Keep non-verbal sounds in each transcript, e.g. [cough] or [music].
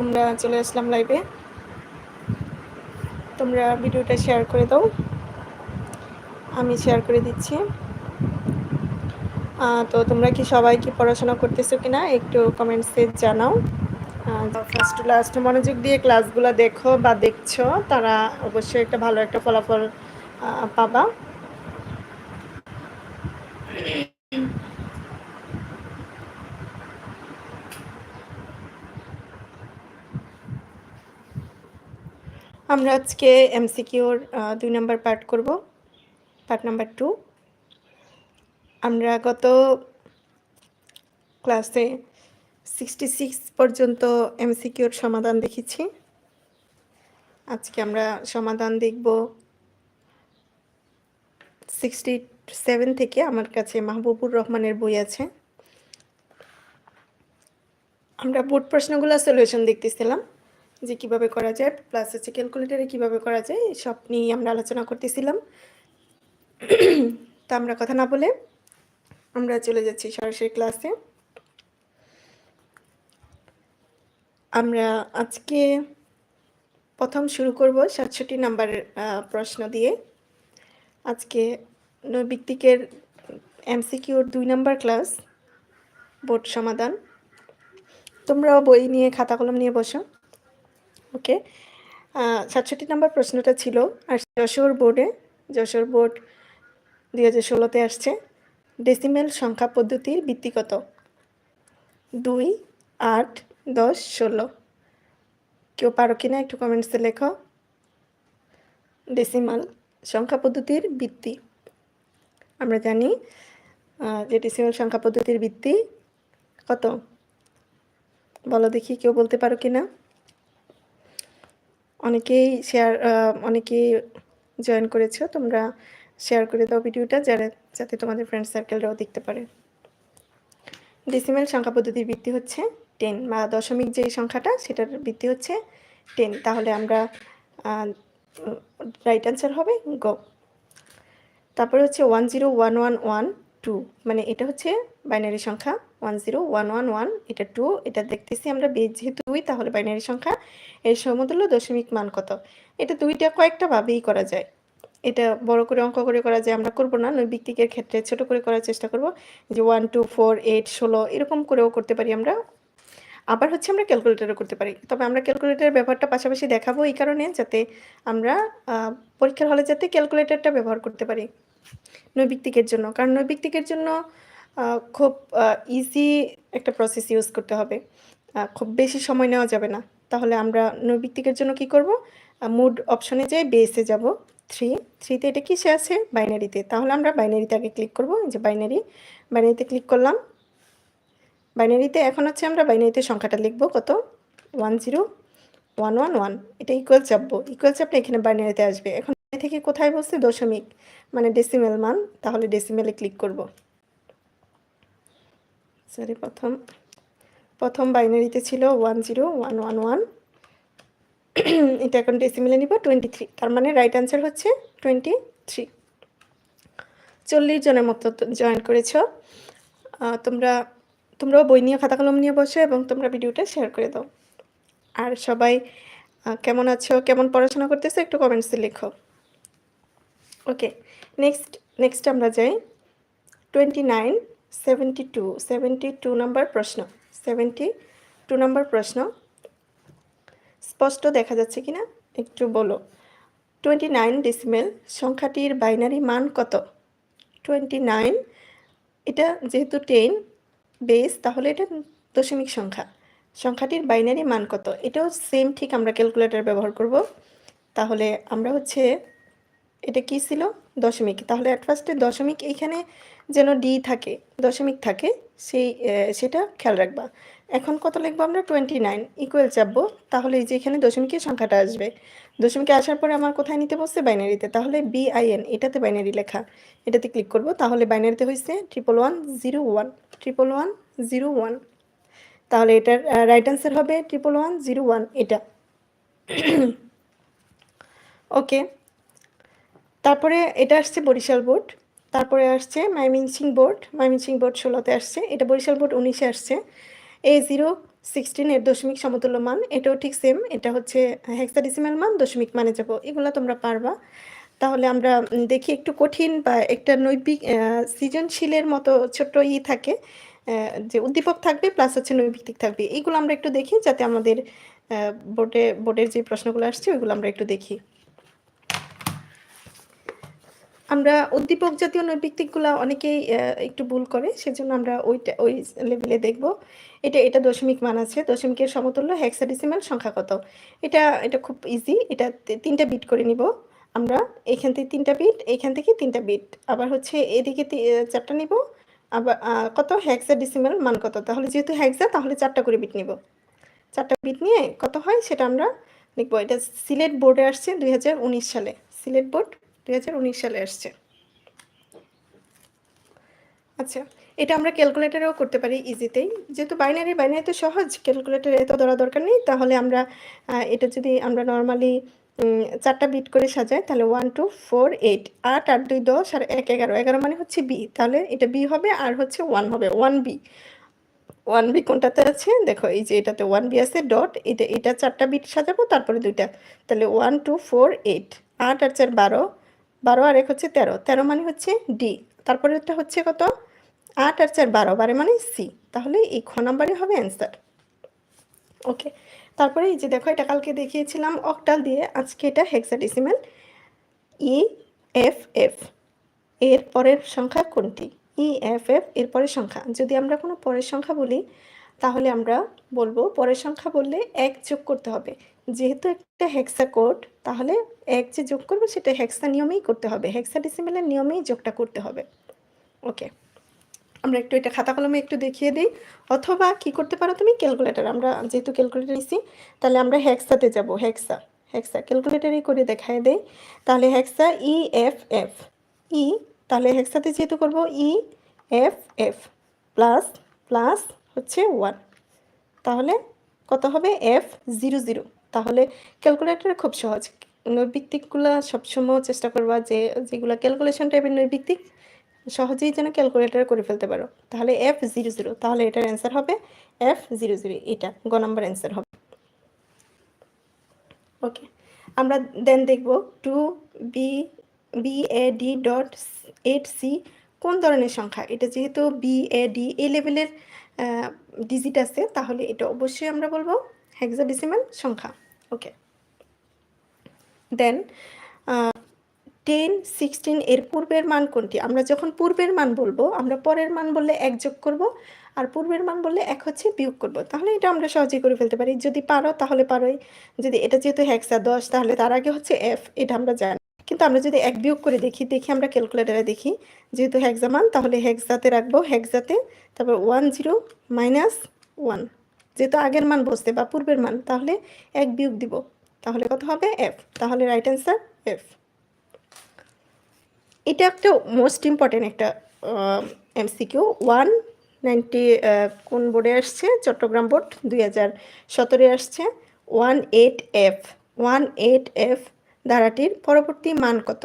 আমরা চলে আসলাম লাইভে তোমরা ভিডিওটা শেয়ার করে দাও। আমি শেয়ার করে দিচ্ছি। তো তোমরা কি সবাই কি পড়াশোনা করতেছো কিনা একটু কমেন্টসে জানাও। ফার্স্ট লাস্ট মনোযোগ দিয়ে ক্লাসগুলো দেখো বা দেখছ, তারা অবশ্যই একটা ভালো একটা ফলাফল পাবা। আমরা আজকে এমসিকিউর দুই নাম্বার পার্ট করব, পার্ট নাম্বার টু। আমরা গত ক্লাসে সিক্সটি সিক্স পর্যন্ত এমসিকিউর সমাধান দেখেছি। আজকে আমরা সমাধান দেখব সিক্সটি সেভেন থেকে আমার কাছে মাহবুবুর রহমানের বই আছে। আমরা বোর্ড প্রশ্নগুলো সলিউশন দেখতেছিলাম। যে কীভাবে করা যায় প্লাস হচ্ছে ক্যালকুলেটারে কীভাবে করা যায় সব নিয়ে আমরা আলোচনা করতেছিলাম। তা আমরা কথা না বলে আমরা চলে যাচ্ছি সরাসরি ক্লাসে আমরা আজকে প্রথম শুরু করব সাতষট্টি নাম্বার প্রশ্ন দিয়ে। আজকে নৈবিত্তিকের এমসিকিউর দুই নাম্বার ক্লাস বোর্ড সমাধান। তোমরাও বই নিয়ে খাতা কলম নিয়ে বসো। ওকে। সাতষট্টি নাম্বার প্রশ্নটা ছিল, আর যশোর বোর্ডে, যশোর বোর্ড দুই হাজার ষোলোতে আসছে ডেসিমেল সংখ্যা পদ্ধতির ভিত্তিগত দুই, আট, দশ, ষোলো। কেউ পারো কিনা একটু কমেন্টসে লেখো। ডেসিমাল সংখ্যা পদ্ধতির ভিত্তি। আমরা জানি যে ডেসিমাল সংখ্যা পদ্ধতির ভিত্তি কত? বলো দেখি কেউ বলতে পারো কি না অনেকেই শেয়ার অনেকেই জয়েন করেছ, তোমরা শেয়ার করে দাও ভিডিওটা যারা, যাতে তোমাদের ফ্রেন্ড সার্কেলরাও দেখতে পারে। ডেসিমেল সংখ্যা পদ্ধতির ভিত্তি হচ্ছে টেন বা দশমিক যেই সংখ্যাটা, সেটার ভিত্তি হচ্ছে টেন তাহলে আমরা রাইট অ্যান্সার হবে গ তারপরে হচ্ছে one zero one one one two মানে এটা হচ্ছে বাইনারি সংখ্যা one zero, one one one, এটা টু, এটা দেখতেছি আমরা বেজ যেহেতু দুই, তাহলে বাইনারি সংখ্যা এর সমতুল্য দশমিক মান কত? এটা দুইটা কয়েকটা ভাবেই করা যায়। এটা বড় করে অঙ্ক করে করা যায়, আমরা করব না, নৈবিত্তিকের ক্ষেত্রে ছোট করে করার চেষ্টা করব, যে ওয়ান, টু, ফোর, এইট, ষোলো, এরকম করেও করতে পারি আমরা। আবার হচ্ছে আমরা ক্যালকুলেটারও করতে পারি, তবে আমরা ক্যালকুলেটারের ব্যবহারটা পাশাপাশি দেখাবো এই কারণে, যাতে আমরা পরীক্ষার হলে যাতে ক্যালকুলেটারটা ব্যবহার করতে পারি। নৈবিত্তিকের জন্য। কারণ নৈবিত্তিকের জন্য খুব ইজি একটা প্রসেস ইউজ করতে হবে। খুব বেশি সময় নেওয়া যাবে না। তাহলে আমরা নৈবিত্তিকের জন্য কি করব? মুড অপশনে যাই বেসে যাব। থ্রি থ্রিতে এটা কিসে আছে? বাইনারিতে তাহলে আমরা বাইনারিতে আগে ক্লিক করব। যে বাইনারি বাইনারিতে ক্লিক করলাম। বাইনারিতে এখন হচ্ছে আমরা বাইনারিতে সংখ্যাটা লিখব। কত? One zero one one one এটা ইকুয়াল চাপবো। ইকুয়াল চাপলে এখানে বাইনারিতে আসবে। এখন থেকে কোথায় বসছে দশমিক? মানে ডেসিমেল মান, তাহলে ডেসিমেলে ক্লিক করব। সরি প্রথম প্রথম বাইনারিতে ছিল one zero one one one এটা এখন ডেসিমেলে নিব টোয়েন্টি থ্রি তার মানে রাইট অ্যান্সার হচ্ছে টোয়েন্টি থ্রি চল্লিশ জনের মতো জয়েন করেছ। তোমরা, তোমরাও বই নিয়ে খাতা কলম নিয়ে বসো এবং তোমরা ভিডিওটা শেয়ার করে দাও। আর সবাই কেমন আছো, কেমন পড়াশোনা করতেছো একটু কমেন্টসে লেখো। ওকে নেক্সট নেক্সট আমরা যাই। Twenty nine seventy two seventy two number প্রশ্ন সেভেন্টি টু নাম্বার প্রশ্ন। স্পষ্ট দেখা যাচ্ছে কি না একটু বলো। টোয়েন্টি নাইন ডিসিমেল সংখ্যাটির বাইনারি মান কত? টোয়েন্টি নাইন এটা যেহেতু টেন বেস তাহলে এটা দশমিক সংখ্যা। সংখ্যাটির বাইনারি মান কত? এটাও সেম ঠিক আমরা ক্যালকুলেটর ব্যবহার করব। তাহলে আমরা হচ্ছে এটা কি ছিল? দশমিক। তাহলে অ্যাট ফার্স্টে দশমিক এইখানে যেন ডি থাকে, দশমিক থাকে, সেই সেটা খেয়াল রাখবা। এখন কত লিখব আমরা? টোয়েন্টি নাইন ইকুয়াল চাপবো। তাহলে এই যে এখানে দশমিকের সংখ্যাটা আসবে। দশমিকে আসার পরে আমার কোথায় নিতে বসছে? বাইনারিতে। তাহলে বিআইএন এটাতে বাইনারি লেখা। এটাতে ক্লিক করব। তাহলে বাইনারিতে হয়েছে triple one zero one triple one zero one তাহলে এটার রাইট অ্যান্সার হবে ট্রিপল ওয়ান জিরো ওয়ান এটা। [coughs] ওকে তারপরে এটা আসছে বরিশাল বোর্ড, তারপরে আসছে মাইমিনসিং বোর্ড মাইমিনসিং বোর্ড ষোলোতে আসছে, এটা বরিশাল বোর্ড উনিশে আসছে। এ জিরো সিক্সটিন এর দশমিক সমতুল্য মান, এটাও ঠিক সেম এটা হচ্ছে হেক্সাডেসিমাল মান, দশমিক মানে যাব, এগুলো তোমরা পারবা। তাহলে আমরা দেখি একটু কঠিন বা একটা নৈবিক সৃজনশীলের মতো ছোট্ট ই থাকে যে উদ্দীপক থাকবে প্লাস হচ্ছে নৈবিত্তিক থাকবে। এইগুলো আমরা একটু দেখি যাতে আমাদের বোর্ডে, বোর্ডের যে প্রশ্নগুলো আসছে ওইগুলো আমরা একটু দেখি। আমরা উদ্দীপক জাতীয় নৈবিত্তিকগুলো অনেকেই একটু ভুল করে, সেজন্য আমরা ওইটা, ওই লেভেলে দেখব। এটা এটা দশমিক মান আছে, দশমিকের সমতুল্য হেক্সাডেসিমাল সংখ্যা কত? এটা এটা খুব ইজি এটা তিনটা বিট করে নিব। আমরা এখান থেকে তিনটা বিট এখান থেকে তিনটা বিট আবার হচ্ছে এদিকে চারটা নিব। আবার কত? হেক্সাডেসিমাল মান কত? তাহলে যেহেতু হেক্সা তাহলে চারটা করে বিট নিব। চারটা বিট নিয়ে কত হয়? সেটা আমরা দেখব। এটা সিলেট বোর্ডে আসছে দুই হাজার উনিশ সালে। সিলেট বোর্ড দুই হাজার উনিশ সালে আসছে। আচ্ছা এটা আমরা ক্যালকুলেটরেও করতে পারি ইজিতেই যেহেতু বাইনারি বাইনারি তো সহজ ক্যালকুলেটর এত ধরা দরকার নেই, তাহলে আমরা এটা যদি আমরা নর্মালি চারটা বিট করে সাজাই, তাহলে ওয়ান টু ফোর এইট আট আট, দুই, দশ, আর এক, এগারো। এগারো মানে হচ্ছে বি তাহলে এটা বি হবে, আর হচ্ছে ওয়ান হবে ওয়ান বি ওয়ান বি কোনটাতে আছে? দেখো, এই যে এটাতে ওয়ান বি আছে ডট এটা এটা চারটা বিট সাজাবো, তারপরে দুইটা। তাহলে ওয়ান টু ফোর এইট আট আর চার, বারো বারো আর এক হচ্ছে তেরো। তেরো মানে হচ্ছে ডি তারপরে এটা হচ্ছে কত? আট আর চার বারো। বারে মানে সি তাহলে এই খ নাম্বারই হবে অ্যান্সার ওকে তারপরে এই যে দেখো, এটা কালকে দেখিয়েছিলাম অকটাল দিয়ে। আজকে এটা হেক্সাডেসিমাল ই এফ এফ এর পরের সংখ্যা কোনটি? ই এফ এফ এর পরের সংখ্যা। যদি আমরা কোনো পরের সংখ্যা বলি, তাহলে আমরা বলব, পরের সংখ্যা বললে এক যোগ করতে হবে। যেহেতু একটা হেক্সা কোড তাহলে এক যে যোগ করব সেটা হেক্সা নিয়মেই করতে হবে। হেক্সা ডিসিমেলের নিয়মেই যোগটা করতে হবে। ওকে আমরা একটু এটা খাতা কলমে একটু দেখিয়ে দিই। অথবা কি করতে পারো তুমি? ক্যালকুলেটার আমরা যেহেতু ক্যালকুলেটর নিছি, তাহলে আমরা হেক্সাতে যাব। হেক্সা হেক্সা ক্যালকুলেটরেই করে দেখায় দেই। তাহলে hexa E F F E তাহলে হেক্সাতে যেহেতু করব E F F plus plus হচ্ছে ওয়ান তাহলে কত হবে? এফ জিরো জিরো তাহলে ক্যালকুলেটর খুব সহজ। নৈবিত্তিকগুলো সবসময় চেষ্টা করবা যে, যেগুলো ক্যালকুলেশন টাইপের নৈবিত্তিক সহজেই যেন ক্যালকুলেটার করে ফেলতে পারো। তাহলে এফ জিরো জিরো তাহলে এটার অ্যান্সার হবে এফ জিরো জিরো এটা গ নাম্বার অ্যান্সার হবে। ওকে আমরা দেন দেখব two B B A D dot eight C কোন ধরনের সংখ্যা? এটা যেহেতু বি এ ডি এ লেভেলের ডিজিট আছে, তাহলে এটা অবশ্যই আমরা বলব হেক্সাডেসিমাল সংখ্যা। ওকে দেন টেন সিক্সটিন এর পূর্বের মান কোনটি? আমরা যখন পূর্বের মান বলব, আমরা পরের মান বললে এক যোগ করব, আর পূর্বের মান বললে এক হচ্ছে বিয়োগ করব। তাহলে এটা আমরা সহজেই করে ফেলতে পারি। যদি পারো, তাহলে পারোই যদি এটা যেহেতু হেক্সা দশ, তাহলে তার আগে হচ্ছে এফ এটা আমরা জানি। কিন্তু আমরা যদি এক বিয়োগ করে দেখি দেখি আমরা ক্যালকুলেটারে দেখি, যেহেতু হেক্সা মান, তাহলে হেক্সাতে রাখব হেক্সাতে তারপর ওয়ান জিরো মাইনাস ওয়ান যেহেতু আগের মান বসতে বা পূর্বের মান, তাহলে এক বিয়োগ দিব। তাহলে কত হবে? এফ তাহলে রাইট অ্যান্সার এফ এটা একটা মোস্ট ইম্পর্টেন্ট একটা এমসিকিউ ওয়ান নাইনটি কোন বোর্ডে আসছে? চট্টগ্রাম বোর্ড দুই হাজার সতেরোয় আসছে। One eight F one eight F ধারাটির পরবর্তী মান কত?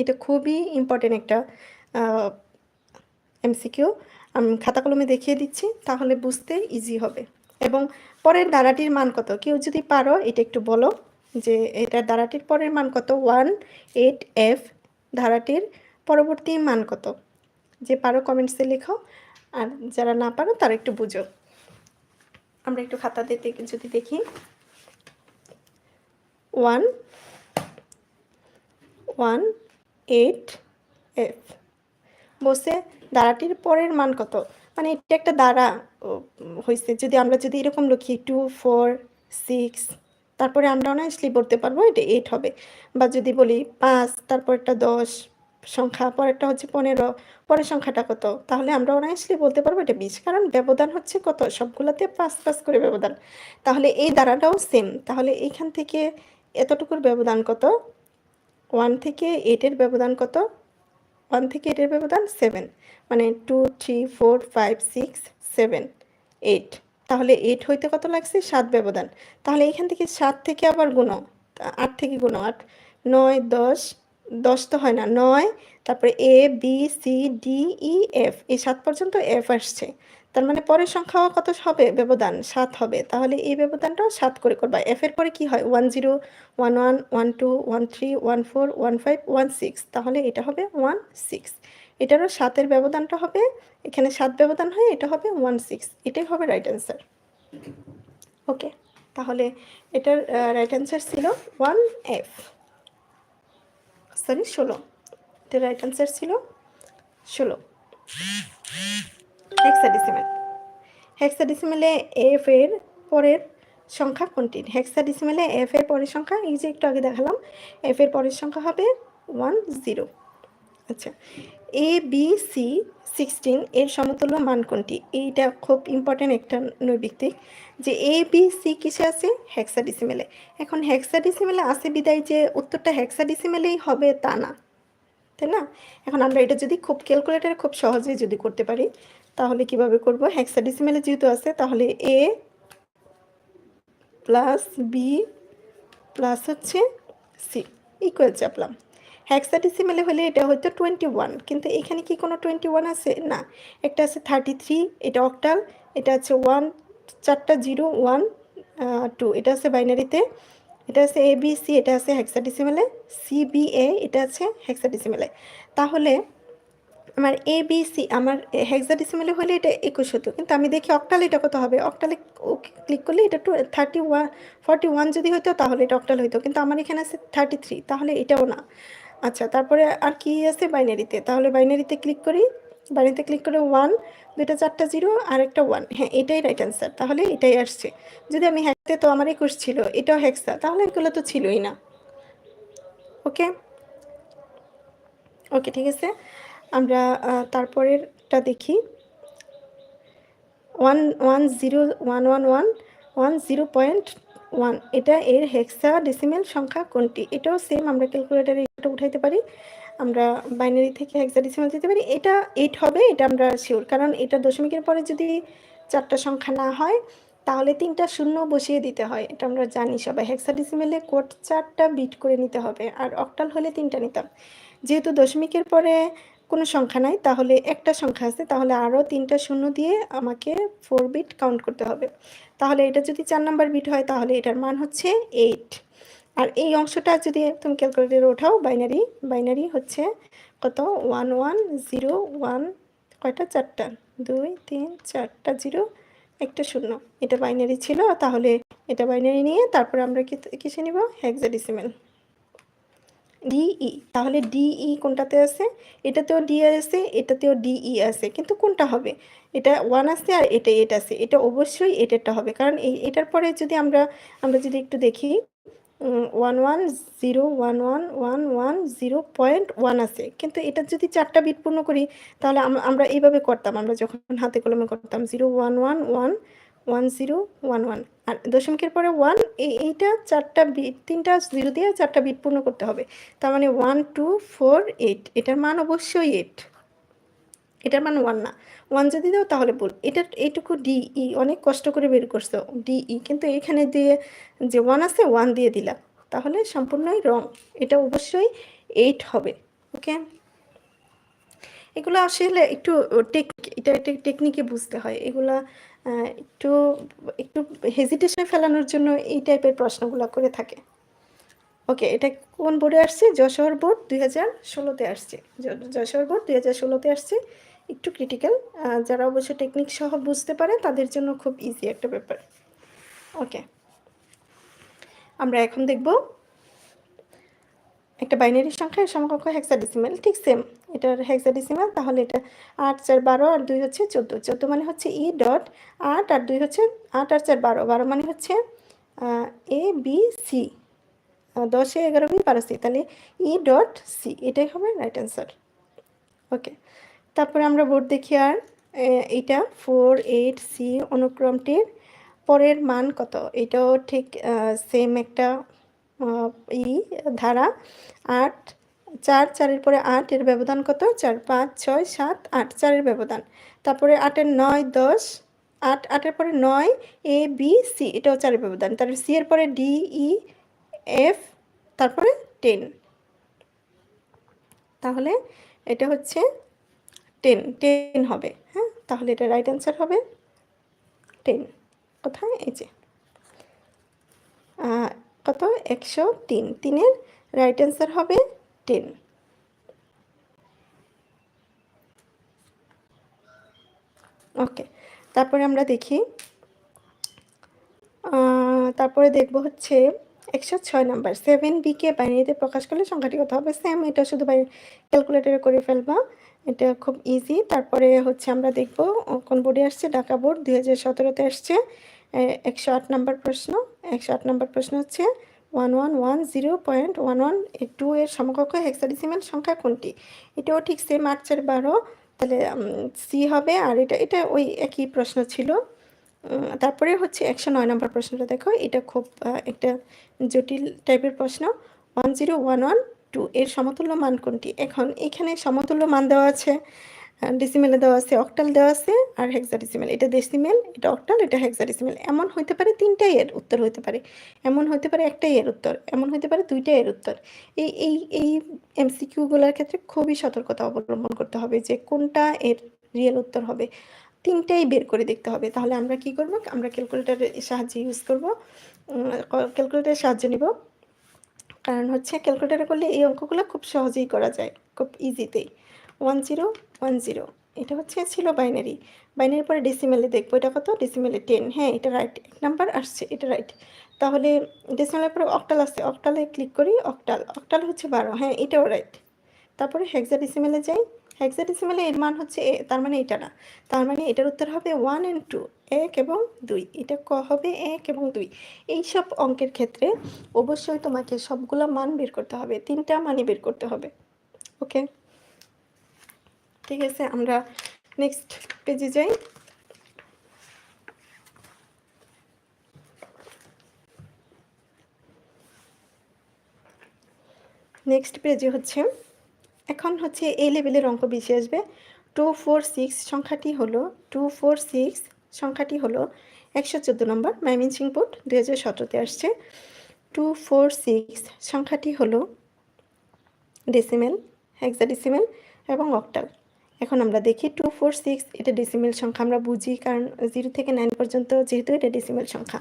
এটা খুবই ইম্পর্টেন্ট একটা এমসিকিউ আমি খাতা কলমে দেখিয়ে দিচ্ছি, তাহলে বুঝতে ইজি হবে। এবং পরের ধারাটির মান কত? কেউ যদি পারো, এটা একটু বলো যে এটা ধারাটির পরের মান কত? ওয়ান, এইট, এফ, ধারাটির পরবর্তী মান কত? যে পারো কমেন্টসে লেখো, আর যারা না পারো, তারা একটু বুঝো। আমরা একটু খাতা দিতে যদি দেখি। One one, eight, F. বসে দ্বারাটির পরের মান কত? মানে এটা একটা দ্বারা হয়েছে যদি আমরা যদি এরকম লিখি টু ফোর সিক্স তারপরে আমরা অনায়াসলি বলতে পারব এটা এইট হবে। বা যদি বলি পাঁচ, তারপর একটা দশ সংখ্যা, পরেরটা হচ্ছে পনেরো, পরের সংখ্যাটা কত? তাহলে আমরা অনায়াসলি বলতে পারব এটা বিশ। কারণ ব্যবধান হচ্ছে কত? সবগুলোতে পাঁচ পাঁচ করে ব্যবধান। তাহলে এই দ্বারাটাও সেম তাহলে এইখান থেকে এতটুকুর ব্যবধান কত? ওয়ান থেকে এইটের ব্যবধান কত? ওয়ান থেকে এইটের ব্যবধান সেভেন মানে two three four five six seven eight তাহলে এইট হইতে কত লাগছে? সাত ব্যবধান। তাহলে এইখান থেকে সাত থেকে আবার গুণো আট থেকে গুণো আট, নয়, দশ দশ তো হয় না, নয়, তারপরে A B C D E F এই সাত পর্যন্ত এফ আসছে। তার মানে পরের সংখ্যাও কত হবে? ব্যবধান সাত হবে। তাহলে এই ব্যবধানটাও সাত করে করবা। এফ এর পরে কি হয়? One zero one one one two one three one four one five one six তাহলে এটা হবে ওয়ান সিক্স এটারও সাতের ব্যবধানটা হবে। এখানে সাত ব্যবধান হয় এটা হবে ওয়ান সিক্স এটাই হবে রাইট অ্যান্সার ওকে তাহলে এটার রাইট অ্যান্সার ছিল ওয়ান এফ সরি ষোলো। এটার রাইট অ্যান্সার ছিল ষোলো। হেক্সাডেসিমেল হেক্সাডেসিমেলে এফ এর পরের সংখ্যা কোনটি? হেক্সাডেসিমেলে এফ এর পরের সংখ্যা, এই যে একটু আগে দেখালাম এফ এর পরের সংখ্যা হবে ওয়ান জিরো আচ্ছা এ বি সি সিক্সটিন এর সমতুল্য মান কোনটি? এইটা খুব ইম্পর্ট্যান্ট একটা নৈবিত্তিক, যে এ বি সি কিসে আছে? হেক্সাডেসিমেলে এখন হেক্সাডেসিমেলে আছে বিদায় যে উত্তরটা হেক্সাডেসিমেলেই হবে তা না, তাই না? এখন আমরা এটা যদি খুব ক্যালকুলেটারে খুব সহজেই যদি করতে পারি তাহলে কীভাবে করব? হেক্সাডেসিমেলে যেহেতু আছে, তাহলে এ প্লাস বি প্লাস হচ্ছে সি ইকুয়াল চাপলাম। হেক্সাডেসিমেলে হলে এটা হয়তো টোয়েন্টি ওয়ান কিন্তু এখানে কি কোনো টোয়েন্টি ওয়ান আছে? না। একটা আছে থার্টি থ্রি এটা অক্টাল এটা আছে ওয়ান চারটা জিরো ওয়ান টু এটা আছে বাইনারিতে এটা আছে এ বি সি এটা আছে হেক্সাডেসিমেলে সি বি এ এটা আছে হেক্সাডেসিমেলে তাহলে আমার এ বি সি আমার হেক্সাডেসিমেলে হলে এটা একুশ হতো। কিন্তু আমি দেখি অক্টাল এটা কত হবে? অক্টালে ক্লিক করলে এটা two thirty one forty one যদি হতো তাহলে এটা অক্টাল হতো কিন্তু আমার এখানে আছে থার্টি থ্রি তাহলে এটাও না। আচ্ছা তারপরে আর কি আছে বাইনারিতে? তাহলে বাইনারিতে ক্লিক করি। বাইনারিতে ক্লিক করে ওয়ান দুইটা, চারটা জিরো আর একটা ওয়ান হ্যাঁ এটাই রাইট অ্যান্সার তাহলে এটাই আসছে। যদি আমি হ্যাকতে তো আমার একুশ ছিল, এটাও হ্যাক্সা তাহলে এগুলো তো ছিলই না। ওকে ওকে ঠিক আছে? আমরা তারপরেরটা দেখি। One one zero, one one one one zero point one. এটা এর হেক্সা ডেসিমেল সংখ্যা কোনটি? এটাও সেম আমরা ক্যালকুলেটারে এটা উঠাইতে পারি। আমরা বাইনারি থেকে হেক্সাডেসিমাল দিতে পারি। এটা এইট হবে, এটা আমরা শিওর কারণ এটা দশমিকের পরে যদি চারটা সংখ্যা না হয়, তাহলে তিনটা শূন্য বসিয়ে দিতে হয়। এটা আমরা জানি সবাই। হেক্সাডেসিমেলে কোট চারটা বিট করে নিতে হবে, আর অক্টাল হলে তিনটা নিতাম যেহেতু দশমিকের পরে কোনো সংখ্যা নাই, তাহলে একটা সংখ্যা আছে, তাহলে আরও তিনটা শূন্য দিয়ে আমাকে ফোর বিট কাউন্ট করতে হবে। তাহলে এটা যদি চার নাম্বার বিট হয়, তাহলে এটার মান হচ্ছে এইট আর এই অংশটা যদি তুমি ক্যালকুলেটারে ওঠাও বাইনারি বাইনারি হচ্ছে কত? ওয়ান ওয়ান জিরো ওয়ান কয়টা? চারটা। দুই, তিন, চারটা জিরো একটা শূন্য। এটা বাইনারি ছিল, তাহলে এটা বাইনারি নিয়ে তারপরে আমরা কিসে নিব? হেক্সাডেসিমেল ডিই, তাহলে ডিই কোনটাতে আছে? এটাতেও ডি আছে, এটাতেও ডিই আছে। কিন্তু কোনটা হবে? এটা ওয়ান আছে আর এটা এইট আছে। এটা অবশ্যই এটারটা হবে। কারণ এই এটার পরে যদি আমরা আমরা যদি একটু দেখি one one zero one one one one zero point one আছে। কিন্তু এটা যদি চারটা বিট পূর্ণ করি, তাহলে আমরা এইভাবে করতাম। আমরা যখন হাতে কলমে করতাম zero one one one one zero one one আর দশমিকের পরে ওয়ান এইটা চারটা বিট, তিনটা জিরো দিয়ে চারটা বিট পূর্ণ করতে হবে। তার মানে ওয়ান টু ফোর এইট এটার মান অবশ্যই এইট এটার মান ওয়ান না। ওয়ান যদি দাও তাহলে বল এটা এইটুকু ডিই অনেক কষ্ট করে বের করছ ডিই কিন্তু এখানে দিয়ে যে ওয়ান আছে ওয়ান দিয়ে দিলাম তাহলে সম্পূর্ণই রং এটা অবশ্যই এইট হবে। ওকে এগুলো আসলে একটু টেকনিক এটা টেকনিকে বুঝতে হয়। এগুলা একটু একটু হেজিটেশনে ফেলানোর জন্য এই টাইপের প্রশ্নগুলো করে থাকে। ওকে এটা কোন বোর্ডে আসছে? যশোর বোর্ড দুই হাজার ষোলোতে আসছে। যশোর বোর্ড দুই হাজার ষোলোতে আসছে। একটু ক্রিটিক্যাল যারা অবশ্য টেকনিক সহ বুঝতে পারে, তাদের জন্য খুব ইজি একটা ব্যাপার। ওকে আমরা এখন দেখব একটা বাইনারি সংখ্যা, সমকক্ষ হেক্সাডেসিমেল ঠিক সেম এটার হেক্সাডেসিমেল তাহলে এটা আট, চার, বারো, আর দুই হচ্ছে চোদ্দ। চোদ্দ মানে হচ্ছে ই ডট আট, আর দুই হচ্ছে, আট, আর চার, বারো। বারো মানে হচ্ছে এ বি সি দশে এগারো, বি, বারো সি তাহলে ই ডট সি এটাই হবে রাইট অ্যান্সার ওকে তারপরে আমরা বোর্ড দেখি আর এইটা ফোর এইট সি অনুক্রমটির পরের মান কত? এটাও ঠিক সেম একটা ই, ধারা আট, চার, চারের পরে আট এর ব্যবধান কত? চার, পাঁচ, ছয়, সাত, আট, চারের ব্যবধান। তারপরে আটের নয়, দশ, আট, আটের পরে নয়, এ, বি, সি, এটাও চারের ব্যবধান। তারপরে সি এর পরে ডি, ই, এফ, তারপরে টেন। তাহলে এটা হচ্ছে টেন। টেন হবে হ্যাঁ? তাহলে এটা রাইট অ্যান্সার হবে টেন। কোথায়? এই যে। কত একশো তিন। তিনের রাইট অ্যান্সার হবে টেন ওকে তারপরে আমরা দেখি তারপরে দেখব হচ্ছে একশো ছয় নাম্বার সেভেন বিকে বাইনারিতে প্রকাশ করলে সংখ্যাটি কত হবে? সেম এটা শুধু ক্যালকুলেটারে করে ফেলবা। এটা খুব ইজি তারপরে হচ্ছে আমরা দেখব, কোন বোর্ডে আসছে? ঢাকা বোর্ড দুই হাজার সতেরোতে আসছে। একশো আট নাম্বার প্রশ্ন। একশো আট নাম্বার প্রশ্ন হচ্ছে one one one zero point one one two এর সমকক্ষ হেক্সাডেসিমাল সংখ্যা কোনটি? এটাও ঠিক সেম আট বারো। তাহলে সি হবে। আর এটা এটা ওই একই প্রশ্ন ছিল। তারপরে হচ্ছে একশো নয় নম্বর প্রশ্নটা দেখো। এটা খুব একটা জটিল টাইপের প্রশ্ন। One zero one one two এর সমতুল্য মান কোনটি? এখন এখানে সমতুল্য মান দেওয়া আছে। ডিসিমেলে দেওয়া আছে অক্টাল দেওয়া আছে আর হেক্সাডেসিমেল এটা ডেসিমেল এটা অক্টাল এটা হেক্সাডেসিমেল এমন হইতে পারে তিনটাই এর উত্তর হইতে পারে। এমন হইতে পারে একটাই এর উত্তর। এমন হইতে পারে দুইটাই এর উত্তর। এই এই এই এমসিকিউগুলোর ক্ষেত্রে খুবই সতর্কতা অবলম্বন করতে হবে যে কোনটা এর রিয়েল উত্তর হবে। তিনটাই বের করে দেখতে হবে। তাহলে আমরা কি করব? আমরা ক্যালকুলেটারের সাহায্যে ইউজ করব। ক্যালকুলেটারের সাহায্য নিব। কারণ হচ্ছে ক্যালকুলেটারে করলে এই অঙ্কগুলো খুব সহজেই করা যায়। খুব ইজিতেই ওয়ান জিরো ওয়ান জিরো। এটা হচ্ছে ছিল বাইনারি। বাইনারির পরে ডেসিমেলে দেখব এটা কত? ডেসিমেলে টেন হ্যাঁ এটা রাইট এক নাম্বার আসছে, এটা রাইট তাহলে ডেসিমেলের পরে অক্টাল আসছে। অক্টালে ক্লিক করি অক্টাল অক্টাল হচ্ছে বারো। হ্যাঁ এটাও রাইট তারপরে হেক্সা ডেসিমেলে যাই। হেক্সা ডেসিমেলে এর মান হচ্ছে এ, তার মানে এটা না। তার মানে এটার উত্তর হবে ওয়ান অ্যান্ড টু এক এবং দুই। এটা ক হবে এক এবং দুই। এই সব অঙ্কের ক্ষেত্রে অবশ্যই তোমাকে সবগুলো মান বের করতে হবে। তিনটা মানই বের করতে হবে। ওকে ঠিক আছে আমরা নেক্সট পেজে যাই। নেক্সট পেজে হচ্ছে, এখন হচ্ছে এই লেভেলের অঙ্ক বেশি আসবে। টু ফোর সিক্স সংখ্যাটি হলো টু ফোর সিক্স সংখ্যাটি হলো একশো চোদ্দ নম্বর, ময়মনসিংহ বোর্ড দু হাজার সতেরোতে আসছে। টু ফোর সিক্স সংখ্যাটি হলো ডেসিমেল হেক্সাডেসিমেল এবং অক্টাল এখন আমরা দেখি টু ফোর সিক্স এটা ডেসিমেল সংখ্যা আমরা বুঝি, কারণ জিরো থেকে নাইন পর্যন্ত যেহেতু এটা ডেসিমেল সংখ্যা।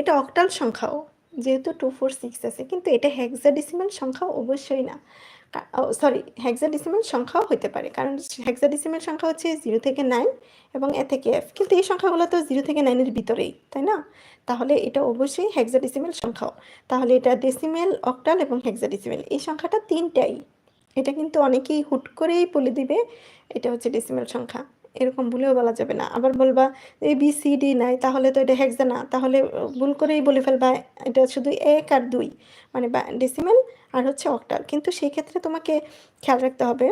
এটা অক্টাল সংখ্যাও, যেহেতু টু ফোর সিক্স আছে, কিন্তু এটা হেক্সাডেসিমেল সংখ্যাও অবশ্যই না। সরি হেক্সাডেসিমেল সংখ্যাও হতে পারে, কারণ হেক্সাডেসিমেল সংখ্যা হচ্ছে জিরো থেকে নাইন এবং এ থেকে এফ কিন্তু এই সংখ্যাগুলো তো জিরো থেকে নাইনের ভিতরেই, তাই না? তাহলে এটা অবশ্যই হেক্সাডেসিমেল সংখ্যাও। তাহলে এটা ডেসিমেল অক্টাল এবং হেক্সাডেসিমেল এই সংখ্যাটা তিনটাই। এটা কিন্তু অনেকেই হুট করেই বলে দিবে, এটা হচ্ছে ডেসিমেল সংখ্যা। এরকম ভুলেও বলা যাবে না। আবার বলবা, এ, বি, সি, ডি নাই, তাহলে তো এটা হেক্সা না। তাহলে ভুল করেই বলে ফেলবা, এটা শুধু এক আর দুই। মানে ডেসিমেল আর হচ্ছে অক্টাল কিন্তু সেই ক্ষেত্রে তোমাকে খেয়াল রাখতে হবে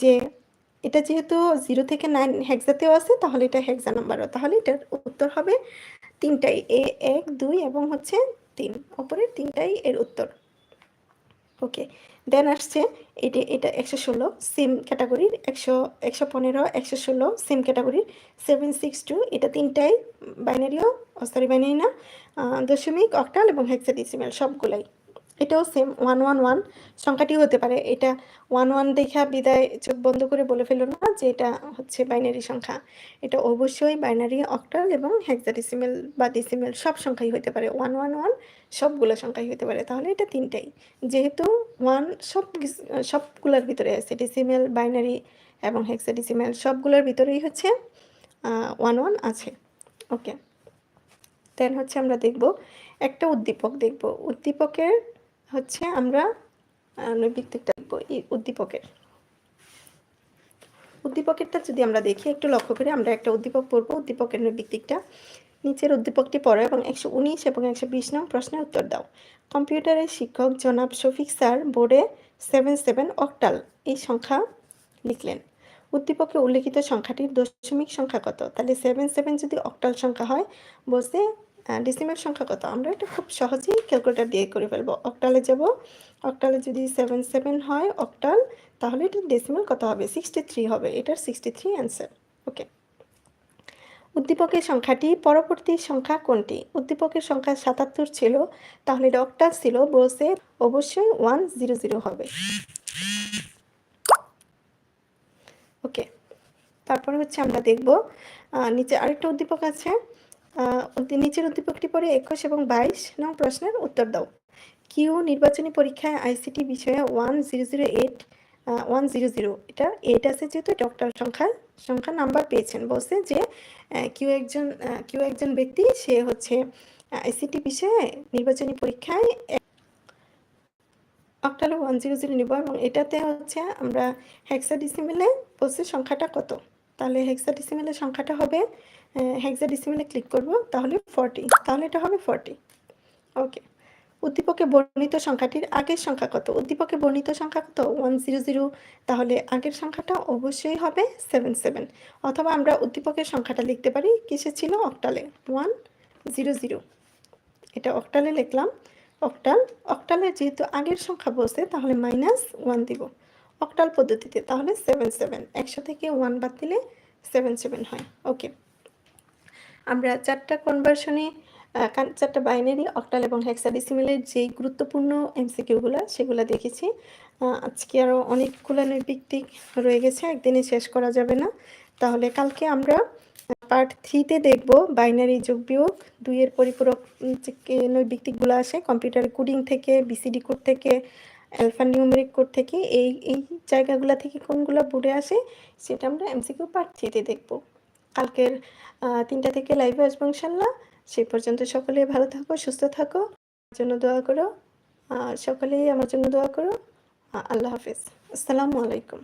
যে, এটা যেহেতু জিরো থেকে নাইন হেক্সাতেও আছে, তাহলে এটা হেক্সা নাম্বারও তাহলে এটার উত্তর হবে তিনটাই, এ, এক, দুই এবং হচ্ছে তিন। ওপরের তিনটাই এর উত্তর। ওকে দেন আসছে এটি, এটা একশো ষোলো সেম ক্যাটাগরির একশো একশো পনেরো, একশো ষোলো সেম ক্যাটাগরির সেভেন সিক্স টু এটা তিনটাই বাইনারিও সরি বাইনারি না দশমিক অক্টাল এবং হেক্সাডেসিমেল সবগুলাই। এটাও সেম ওয়ান ওয়ান ওয়ান সংখ্যাটি হতে পারে। এটা ওয়ান ওয়ান দেখা বিদায় চোখ বন্ধ করে বলে ফেলো না যে এটা হচ্ছে বাইনারি সংখ্যা। এটা অবশ্যই বাইনারি অক্টাল এবং হেক্সাডেসিমেল বা ডেসিমেল সব সংখ্যাই হতে পারে। ওয়ান ওয়ান ওয়ান সবগুলো সংখ্যাই হতে পারে। তাহলে এটা তিনটাই। যেহেতু ওয়ান সব সবগুলোর ভিতরে আছে ডেসিমেল বাইনারি এবং হেক্সাডেসিমেল সবগুলোর ভিতরেই হচ্ছে ওয়ান ওয়ান আছে। ওকে দেন হচ্ছে আমরা দেখব, একটা উদ্দীপক দেখব। উদ্দীপকের হচ্ছে আমরা দিকটা দেখব এই উদ্দীপকের। উদ্দীপকেরটা যদি আমরা দেখি, একটু লক্ষ্য করে আমরা একটা উদ্দীপক পড়ব, উদ্দীপকের দিকটা নিচের উদ্দীপকটি পড়ো এবং একশো উনিশ এবং একশো বিশ নং প্রশ্নের উত্তর দাও। কম্পিউটারের শিক্ষক জনাব শফিক স্যার বোর্ডে সেভেন সেভেন অক্টাল এই সংখ্যা লিখলেন। উদ্দীপকে উল্লেখিত সংখ্যাটির দশমিক সংখ্যা কত? তাহলে সেভেন সেভেন যদি অক্টাল সংখ্যা হয় বলতে ডিসিমেল সংখ্যা কত? আমরা এটা খুব সহজেই ক্যালকুলেটার দিয়ে করে ফেলব। অক্টালে যাব। অক্টালে যদি সেভেন সেভেন হয় অক্টাল তাহলে এটা ডেসিমেল কত হবে? সিক্সটি থ্রি হবে। এটার সিক্সটি থ্রি অ্যান্সার ওকে উদ্দীপকের সংখ্যাটি পরবর্তী সংখ্যা কোনটি? উদ্দীপকের সংখ্যা সাতাত্তর ছিল, তাহলে এটা অক্টাল ছিল, বলছে অবশ্যই ওয়ান জিরো জিরো হবে। ওকে তারপরে হচ্ছে আমরা দেখব নিচে আরেকটা উদ্দীপক আছে। নিচের উদ্দীপকটি পরে একুশ এবং বাইশ নং প্রশ্নের উত্তর দাও। কিউ নির্বাচনী পরীক্ষায় আইসিটি বিষয়ে one zero zero eight one zero zero. এটা এইট আছে যেহেতু অক্টাল সংখ্যা সংখ্যা নাম্বার পেয়েছেন। বলছে যে কিউ একজন কিউ একজন ব্যক্তি, সে হচ্ছে আইসিটি বিষয়ে নির্বাচনী পরীক্ষায় অক্টালে ওয়ান জিরো জিরো নিব এবং এটাতে হচ্ছে আমরা হেক্সাডিসিমেলে বলছি সংখ্যাটা কত। তাহলে হেক্সাডিসিমেলের সংখ্যাটা হবে হেক্সাডিসিমেলে ক্লিক করব, তাহলে ফর্টি তাহলে এটা হবে ফর্টি ওকে উদ্দীপকে বর্ণিত সংখ্যাটির আগের সংখ্যা কত? উদ্দীপকে বর্ণিত সংখ্যা কত? ওয়ান জিরো জিরো তাহলে আগের সংখ্যাটা অবশ্যই হবে সেভেন সেভেন অথবা আমরা উদ্দীপকের সংখ্যাটা লিখতে পারি কিসে ছিল? অক্টালে ওয়ান জিরো জিরো এটা অক্টালে লিখলাম অক্টাল অক্টালের যেহেতু আগের সংখ্যা বসে তাহলে মাইনাস ওয়ান দিব। অক্টাল পদ্ধতিতে, তাহলে সেভেন সেভেন একশো থেকে ওয়ান বাদ দিলে সেভেন সেভেন হয়। ওকে আমরা চারটা কনভার্সনে চারটা বাইনারি অক্টাল এবং হেক্সাডেসিমেলের যে গুরুত্বপূর্ণ এমসিকিউগুলো সেগুলো দেখেছি। আজকে আরও অনেকগুলো নৈবিত্তিক রয়ে গেছে, একদিনে শেষ করা যাবে না। তাহলে কালকে আমরা পার্ট থ্রিতে দেখব বাইনারি যোগ বিয়োগ, দুইয়ের পরিপূরক যে আসে কম্পিউটার কোডিং থেকে বিসিডি কোড থেকে অ্যালফা নিউমেরিক কোড থেকে এই এই জায়গাগুলো থেকে কোনগুলো বুড়ে আসে, সেটা আমরা এমসিকিউ পার্ট থ্রিতে দেখব। কালকের তিনটা থেকে লাইভে আসব ইনশাল্লাহ। সেই পর্যন্ত সকলে ভালো থাকো, সুস্থ থাকো। জন্য দোয়া করো। সকলেই আমার জন্য দোয়া করো। আল্লাহ হাফিজ। আসসালামু আলাইকুম।